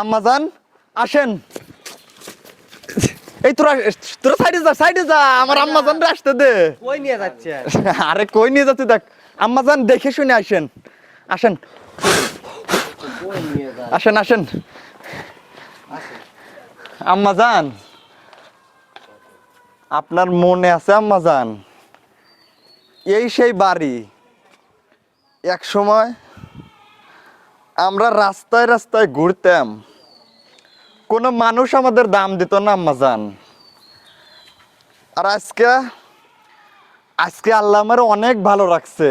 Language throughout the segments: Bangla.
আম্মাজান আসেন। এই তোরা তোরা সাইডে যা সাইডে যা আমার আম্মাজান রে আসতে দে। কই নিয়ে যাচ্ছে? আরে কই নিয়ে যাচ্ছে দেখ আম্মাজান দেখে শুনে আসেন আসেন। আসেন আসেন। আম্মাজান আপনার মনে আছে আম্মাজান এই সেই বাড়ি এক সময় আমরা রাস্তায় রাস্তায় ঘুরতাম। কোনো মানুষ আমাদের দাম দিত না আম্মাজান আর আজকে আজকে আল্লাহ আমার অনেক ভালো রাখছে।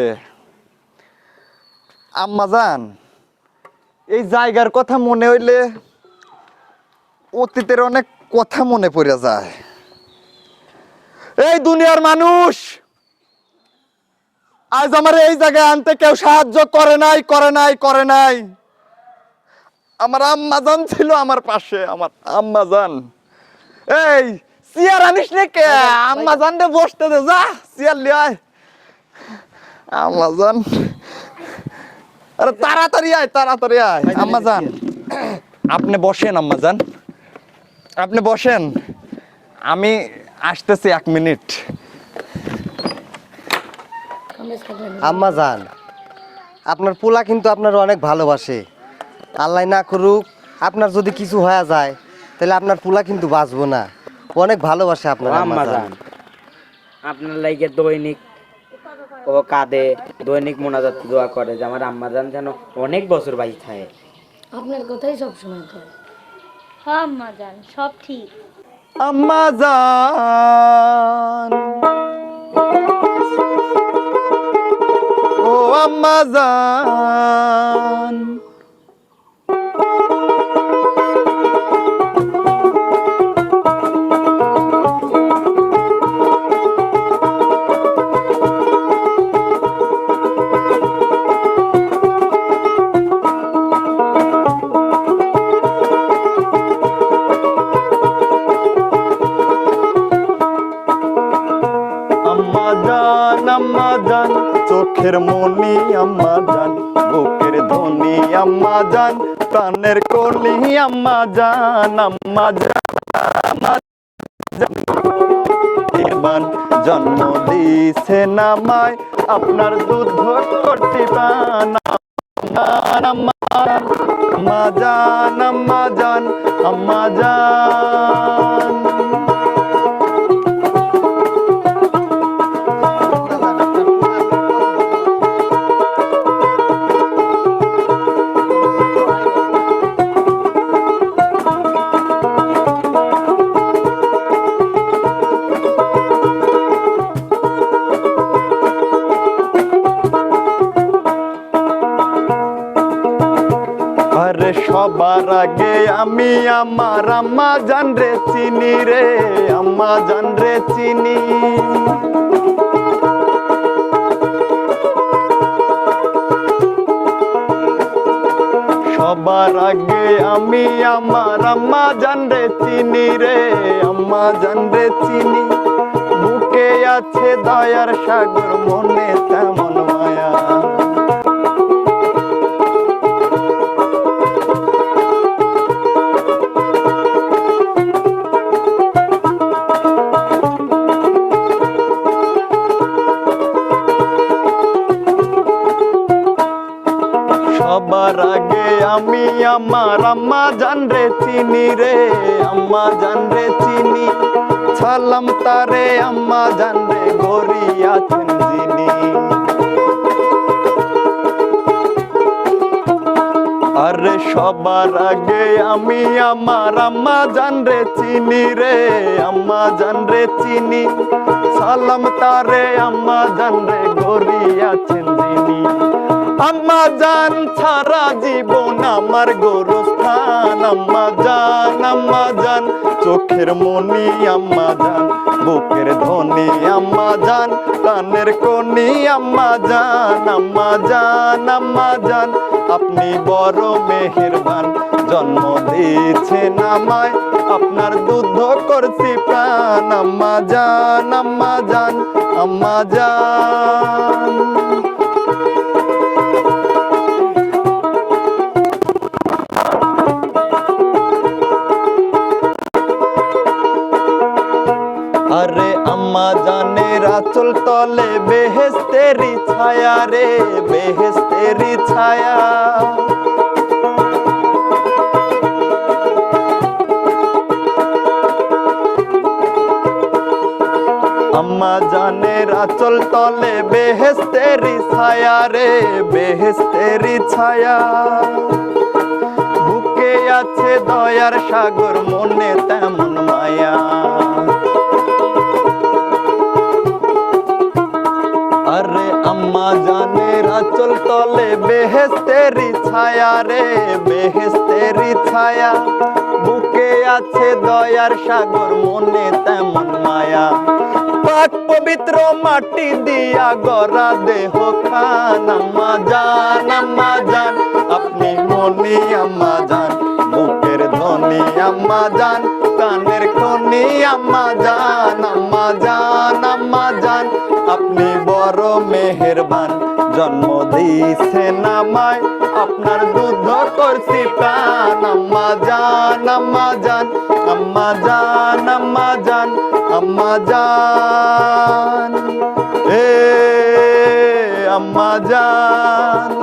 আম্মাজান এই জায়গার কথা মনে হইলে অতীতের অনেক কথা মনে পড়ে যায়। এই দুনিয়ার মানুষ! আজ আমার এই জায়গায় আনতে কেউ সাহায্য করে নাই করে নাই করে নাই। আমার আম্মাজান ছিল আমার পাশে আমার আম্মাজান এই চেয়ার আনিস নে কে? আম্মাজান রে বসতে দে যা চেয়ার লিয়ে আয়। আম্মাজান আরে তাড়াতাড়ি আয় তাড়াতাড়ি আয় আম্মাজান আপনি বসেন আম্মাজান আপনি বসেন। আমি আসতেছি এক মিনিট। আম্মা যান আপনার পোলা কিন্তু আপনার অনেক ভালোবাসে। আল্লাহ না করুক আপনার যদি কিছু হয়ে যায় তাহলে আপনার পোলা কিন্তু বাঁচবো না। অনেক ভালোবাসে আপনার আম্মা যান যান আপনার লাইকে দৈনিক ও কাঁদে দৈনিক মোনাজাত দোয়া করে যে আমার আম্মা যান যেন অনেক বছর বাইক থাকে। আপনার কথাই সব সময় করে হ্যাঁ আম্মা জান সব ঠিক। আম্মা আম্মাজান ও আম্মাজান আম্মা জান চোখের মনি আম্মা জান বুকের ধ্বনি আম্মা জান প্রাণের কলি আম্মা জান এবার জন্ম দিছে নামায়, আপনার দুধ করতে পান। আম্মা জান আম্মা জান আরে সবার আগে আমি আমার আম্মা জান রে চিনি রে, আম্মা জান রে চিনি। সবার আগে আমি আমার আম্মা জান রে চিনি রে, আম্মা জান রে চিনি। বুকে আছে দয়ার সাগর, মনে তেমন আমি আমার আম্মা জান রে চিনি রে, আম্মা জান রে চিনি। সালাম তারে, আম্মা জান রে গড়ি আছেন যিনি। আরে সবার আগে আমি আমার আম্মা জান রে চিনি রে, আম্মা জান রে চিনি। সালাম তারে, আম্মা জান রে গড়ি আছেন যিনি। আম্মা জান ছাড়া জীবন আমার গোরস্থান। আম্মা জান আম্মা জান চোখের মনি আম্মা জান বুকের ধ্বনি আম্মা জান কানের কনি আম্মা জান আম্মা জান আম্মা জান আপনি বড় মেহেরবান, জন্ম দিয়েছেন আমায়। আপনার দুধ করছি প্রাণ আম্মা জান আম্মা জান আম্মা জান ছায়া রে বেহেস্তেরি ছায়া। আম্মা জানের আচল তলে বেহেস্তেরি ছায়া রে বেহেস্তেরি ছায়া। বুকে আছে দয়ার সাগর, মনে তেমন মায়া। জানের আচল তলে বেহেস্তেরি ছায়া রে, বেহেস্তেরি ছায়া। বুকে আছে দয়ার সাগর, মনে তেমন মায়া। পাক পবিত্র মাটি দিয়া গড়া দেহ খান আম্মা জান আপনি মনি আম্মা জান ধনি আম্মা জান, কানের খনি আম্মা জান আম্মা জান আম্মা জান। আপনি বড় মেহেরবান, জন্ম দিয়েছেন আমায়। আপনার দুধ করছি প্রাণ, আম্মা জান আম্মা জান আম্মা জান আম্মা জান আম্মা জান। এ, আম্মা জান।